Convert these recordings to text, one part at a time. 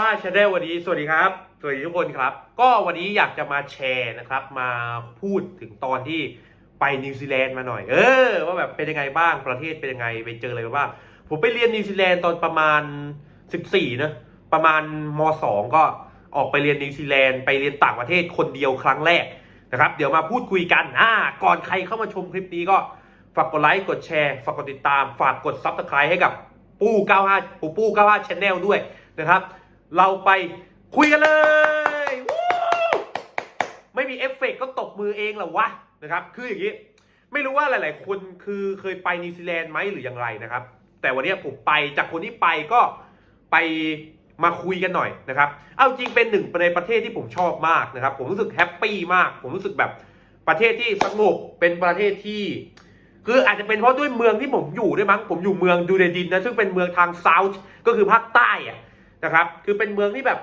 ป้าชาแนลวันนี้สวัสดีครับ สวัสดีทุกคนครับ ก็วันนี้อยากจะมาแชร์นะครับ มาพูดถึงตอนที่ไปนิวซีแลนด์มาหน่อย เออ ว่าแบบเป็นยังไงบ้างประเทศเป็นยังไงไปเจออะไรบ้างผมไปเรียนนิวซีแลนด์ตอนประมาณ 14นะประมาณม 2 ก็ออกไปเรียนนิวซีแลนด์ไปเรียนต่างประเทศคนเดียวครั้งแรกนะครับ เดี๋ยวมาพูดคุยกันอ่าก่อนใครเข้ามาชมคลิปนี้ก็ฝากกดไลค์กดแชร์ฝากกดติดตาม ฝากกดซับสไครต์ให้กับปู้95ปูปู้95 Channel ด้วยนะครับ เราไปคุยกันเลยไม่มีเอฟเฟกต์ก็ตบมือเองเหรอวะนะครับ คืออย่างนี้ไม่รู้ว่าหลาย ๆ คนคือเคยไปนิวซีแลนด์ไหมหรืออย่างไรนะครับ แต่วันนี้ผมไปจากคนที่ไปก็ไปมาคุยกันหน่อยนะครับ เอาจริงเป็นหนึ่งในประเทศที่ผมชอบมากนะครับ ผมรู้สึกแฮปปี้มาก ผมรู้สึกแบบประเทศที่สงบเป็นประเทศที่ คืออาจจะเป็นเพราะด้วยเมืองที่ผมอยู่ด้วยมั้งผมอยู่เมืองดูเดดินนะซึ่งเป็นเมืองทางเซาท์ก็คือภาคใต้อะ นะครับ คือเป็นเมืองที่แบบ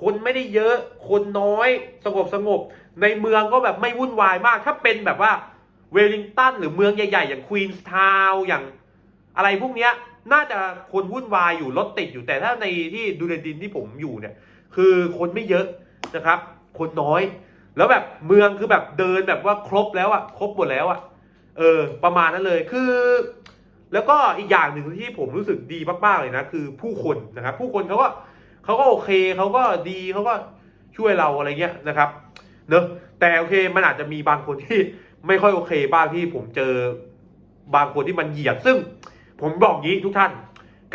คนไม่ได้เยอะ คนน้อย สงบสงบ ในเมืองก็แบบไม่วุ่นวายมาก ถ้าเป็นแบบว่าเวลลิงตันหรือเมืองใหญ่ๆ อย่างควีนส์ทาวน์อย่างอะไรพวกเนี้ย น่าจะคนวุ่นวายอยู่รถติดอยู่แต่ถ้าในที่ดูเดนดินที่ผมอยู่เนี่ย คือคนไม่เยอะนะครับ คนน้อย แล้วแบบเมืองคือแบบเดินแบบว่าครบแล้วอะครบหมดแล้วอะเออ ประมาณนั้นเลยคือ แล้วก็อีกอย่างหนึ่งที่ผมรู้สึกดีมากๆเลยนะ คือผู้คนนะครับ ผู้คนเขาก็เขาก็โอเคเขาก็ดีเขาก็ช่วยเราอะไรเงี้ยนะครับ เนอะแต่โอเคมันอาจจะมีบางคนที่ไม่ค่อยโอเคบ้างที่ผมเจอบางคนที่มันเหยียด ซึ่งผมบอกงี้ทุกท่าน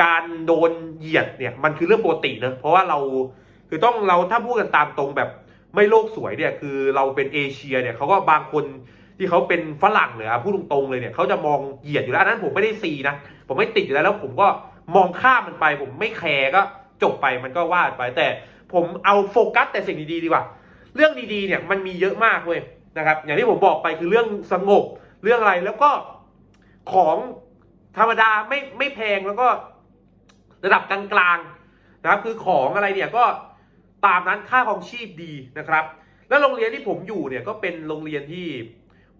การโดนเหยียดเนี่ยมันคือเรื่องปกติเนอะเพราะว่าเราคือต้องเราถ้าพูดกันตามตรงแบบไม่โลกสวยเนี่ยคือเราเป็นเอเชียเนี่ยเขาก็บางคน ที่เขาเป็นฝรั่งเลยอะพูดตรงๆเลยเนี่ยเขาจะมองเหยียดอยู่แล้วอันนั้นผมไม่ได้ซีนะผมไม่ติดอยู่แล้วแล้วผมก็มองข้ามมันไป ผมไม่แคร์ก็จบไปมันก็ว่าไป แต่ผมเอาโฟกัสแต่สิ่งดีๆดีกว่า เรื่องดีๆเนี่ยมันมีเยอะมากเว้ยนะครับ อย่างที่ผมบอกไปคือเรื่องสงบเรื่องอะไรแล้วก็ของธรรมดาไม่ไม่แพงแล้วก็ระดับกลางๆนะครับคือของอะไรเนี่ยก็ตามนั้นค่าของชีพดีนะครับ แล้วโรงเรียนที่ผมอยู่เนี่ยก็เป็นโรงเรียนที่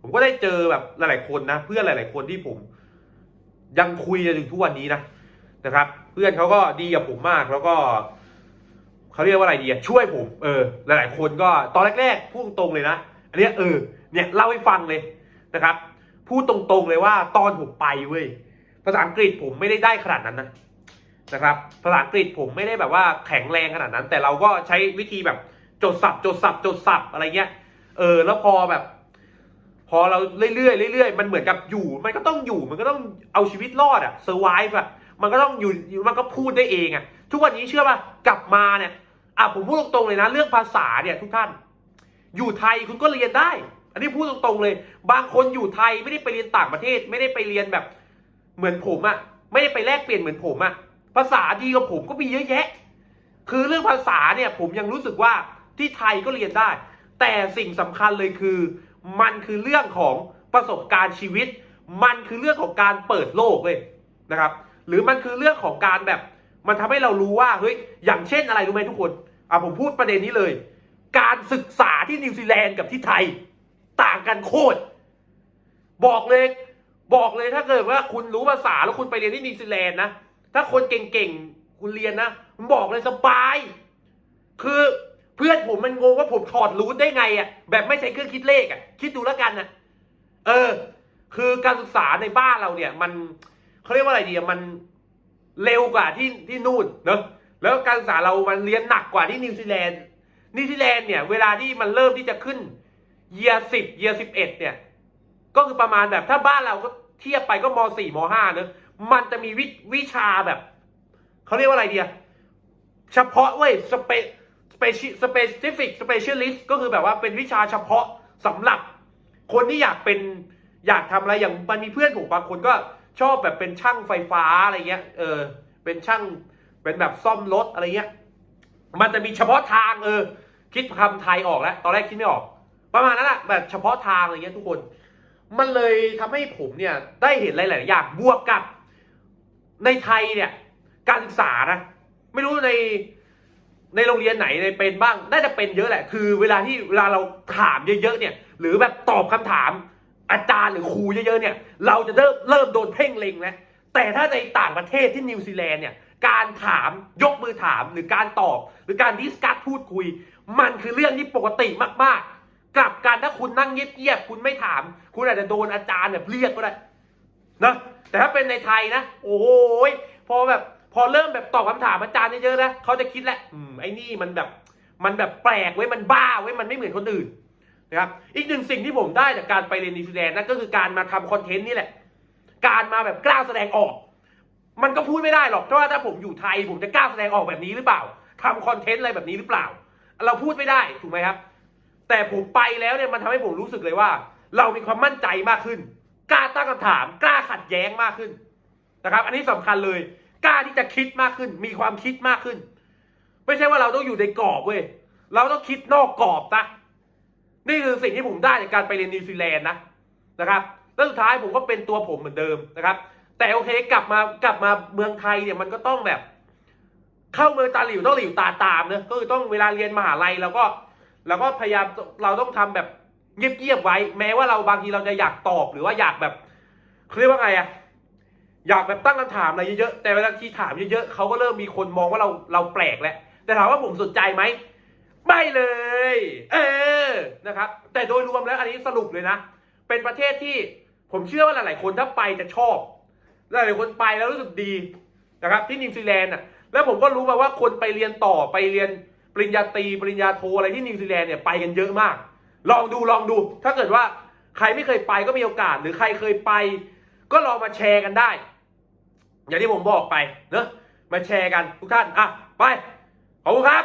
ผมก็ได้เจอแบบหลาย ๆ คนนะ เพื่อนหลาย ๆ คนที่ผมยังคุยกันถึงทุกวันนี้นะนะครับ เพื่อนเขาก็ดีกับผมมากแล้วก็เขาเรียกว่าอะไรดีอะช่วยผมเออ หลาย ๆ คนก็ตอนแรก ๆ พูดตรงเลยนะอันนี้เออเนี่ยเล่าให้ฟังเลยนะครับ พูดตรงๆเลยว่าตอนผมไปเว้ยภาษาอังกฤษผมไม่ได้ได้ขนาดนั้นนะนะครับภาษาอังกฤษผมไม่ได้แบบว่าแข็งแรงขนาดนั้น แต่เราก็ใช้วิธีแบบจดสับจดสับจดสับอะไรเงี้ยเออแล้วพอแบบ พอเราเรื่อยๆเรื่อยๆมันเหมือนกับอยู่ มันก็ต้องอยู่มันก็ต้องเอาชีวิตรอดอะ survive อะมันก็ต้องอยู่มันก็พูดได้เองอะทุกวันนี้เชื่อป่ะกลับมาเนี่ยอะผมพูดตรงๆเลยนะ เรื่องภาษาเนี่ยทุกท่าน อยู่ไทยคุณก็เรียนได้ อันนี้พูดตรงๆเลย บางคนอยู่ไทยไม่ได้ไปเรียนต่างประเทศ ไม่ได้ไปเรียนแบบ เหมือนผมอะไม่ได้ไปแลกเปลี่ยนเหมือนผมอะภาษาดีกว่าผมก็มีเยอะแยะ คือเรื่องภาษาเนี่ยผมยังรู้สึกว่าที่ไทยก็เรียนได้ แต่สิ่งสำคัญเลยคือ มันคือเรื่องของประสบการณ์ชีวิต มันคือเรื่องของการเปิดโลกเลยนะครับ หรือมันคือเรื่องของการแบบ มันทำให้เรารู้ว่าเฮ้ยอย่างเช่นอะไรรู้ไหมทุกคนอะผมพูดประเด็นนี้เลย การศึกษาที่นิวซีแลนด์กับที่ไทย ต่างกันโคตรบอกเลยบอกเลยถ้าเกิดว่าคุณรู้ภาษาแล้วคุณไปเรียนที่นิวซีแลนด์นะถ้าคนเก่งๆคุณเรียนนะผมบอกเลยสบาย คือ เพื่อนผมมันงงว่าผมถอดรูทได้ไงอะ แบบไม่ใช้เครื่องคิดเลขอะ คิดดูแล้วกันนะเออ คือการศึกษาในบ้านเราเนี่ย มันเขาเรียกว่าอะไรดีอะมันเร็วกว่าที่ที่นู่นเนอะแล้วการศึกษาเรามันเรียนหนักกว่าที่นิวซีแลนด์นิวซีแลนด์เนี่ย เวลาที่มันเริ่มที่จะขึ้นเยียสิบเยียสิบเอ็ดเนี่ย ก็คือประมาณแบบถ้าบ้านเราก็เทียบไปก็มสี่มห้าเนอะมันจะมีวิวิชาแบบเขาเรียกว่าอะไรดีอะเฉพาะเว้ยสเป สเปซิสเปซิฟิกสเปเชียลิสต์ก็คือแบบว่าเป็นวิชาเฉพาะสำหรับคนที่อยากเป็นอยากทำอะไรอย่างมันมีเพื่อนผมบางคนก็ชอบแบบเป็นช่างไฟฟ้าอะไรเงี้ยเออเป็นช่างเป็นแบบซ่อมรถอะไรเงี้ยมันจะมีเฉพาะทางเออ คิดคำไทยออกแล้ว ตอนแรกคิดไม่ออก ประมาณนั้นแหละแบบเฉพาะทางอะไรเงี้ยทุกคน มันเลยทำให้ผมเนี่ยได้เห็นหลาย ๆ อย่างบวกกับในไทยเนี่ย การศึกษานะ ไม่รู้ใน ในโรงเรียนไหนในเป็นบ้าง น่าจะเป็นเยอะแหละ คือเวลาที่เวลาเราถามเยอะๆเนี่ย หรือแบบตอบคำถามอาจารย์หรือครูเยอะๆเนี่ย เราจะเริ่มเริ่มโดนเพ่งเล็งแล้วแต่ถ้าในต่างประเทศที่นิวซีแลนด์เนี่ย การถามยกมือถามหรือการตอบ หรือการดิสคัสพูดคุย มันคือเรื่องที่ปกติมากๆ กลับการถ้าคุณนั่งเงียบๆคุณไม่ถาม คุณอาจจะโดนอาจารย์เนี่ยเรียกก็ได้นะแต่ถ้าเป็นในไทยนะ โอ้ยพอแบบ พอเริ่มแบบตอบคำถามอาจารย์เยอะๆนะเขาจะคิดแหละอืมไอ้นี่มันแบบมันแบบแปลกเว้มันบ้าเว้มันไม่เหมือนคนอื่นนะครับอีกหนึ่งสิ่งที่ผมได้จากการไปเรียนนิวซีแลนด์นั่นก็คือการมาทำคอนเทนต์นี่แหละ การมาแบบกล้าแสดงออก มันก็พูดไม่ได้หรอกเพราะว่าถ้าผมอยู่ไทย ผมจะกล้าแสดงออกแบบนี้หรือเปล่าทำคอนเทนต์อะไรแบบนี้หรือเปล่า เราพูดไม่ได้ถูกไหมครับ แต่ผมไปแล้วเนี่ยมันทำให้ผมรู้สึกเลยว่า เรามีความมั่นใจมากขึ้น กล้าตั้งคำถาม กล้าขัดแย้งมากขึ้นนะครับ อันนี้สำคัญเลย กล้าที่จะคิดมากขึ้น มีความคิดมากขึ้น ไม่ใช่ว่าเราต้องอยู่ในกรอบเว้ยเราต้องคิดนอกกรอบนะนี่คือสิ่งที่ผมได้จากการไปเรียนนิวซีแลนด์นะนะครับแล้วสุดท้ายผมก็เป็นตัวผมเหมือนเดิมนะครับ แต่โอเคกลับมากลับมาเมืองไทยเนี่ยมันก็ต้องแบบ เข้าเมืองตาหลิวต้องหลิวตาตามเนอะก็คือต้องเวลาเรียนมหาลัยเราก็เราก็พยายามเราต้องทำแบบเงียบๆไว้ แม้ว่าเราบางทีเราจะอยากตอบหรือว่าอยากแบบเรียกว่าไงอะ อยากแบบตั้งคำถามอะไรเยอะๆแต่เวลาที่ถามเยอะๆเขาก็เริ่มมีคนมองว่าเราเราแปลกแหล้วแต่ถามว่าผมสนใจไหมไม่เลย เออนะครับ แต่โดยรวมแล้วอันนี้สรุปเลยนะ เป็นประเทศที่ผมเชื่อว่าหลายๆคนถ้าไปจะชอบหลายๆคนไปแล้วรู้สึกดีนะครับ ที่นิวซีแลนด์อะแล้วผมก็รู้มาว่าคนไปเรียนต่อไปเรียนปริญญาตรีปริญญาโทอะไรที่นิวซีแลนด์เนี่ยไปกันเยอะมาก ลองดูลองดู ถ้าเกิดว่าใครไม่เคยไปก็มีโอกาส หรือใครเคยไป ก็ลองมาแชร์กันได้ อย่างที่ผมบอกไปเนอะมาแชร์กันทุกท่านอะไปขอบคุณครับ